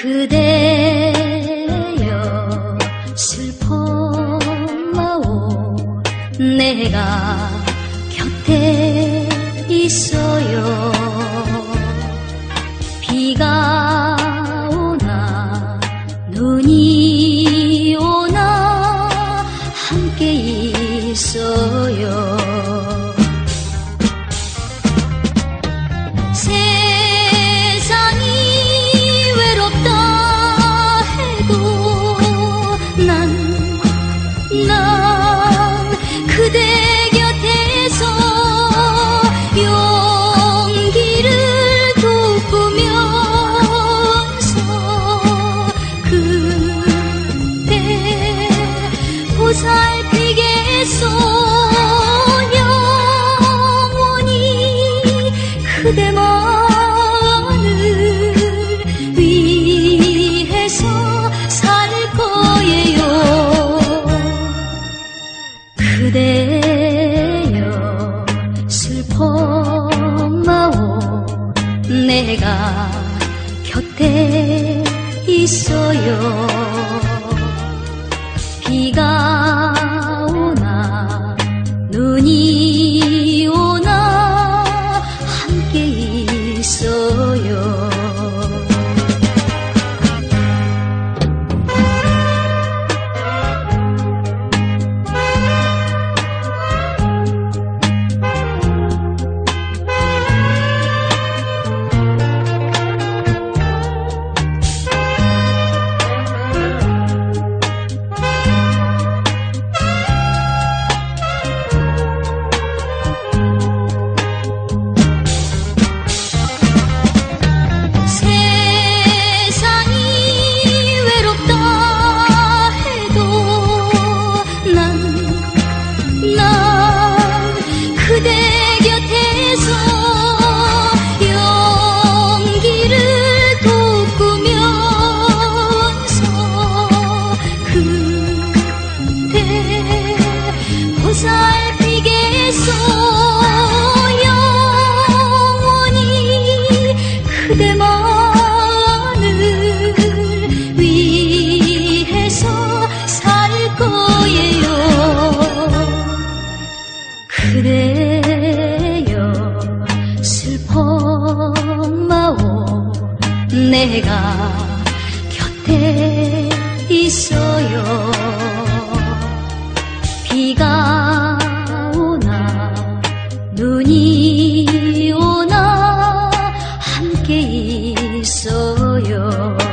그대여 슬퍼 마오 내가 곁에 있어요. 비가 오나 눈이 오나 함께 있어 살 거예요. 그대여 슬퍼 마오 내가 곁에 있어요. 비가 살피겠소. 영원히 그대만을 위해서 살 거예요. 그래요 슬퍼 마오 내가 곁에 있어요. 비가 你所有。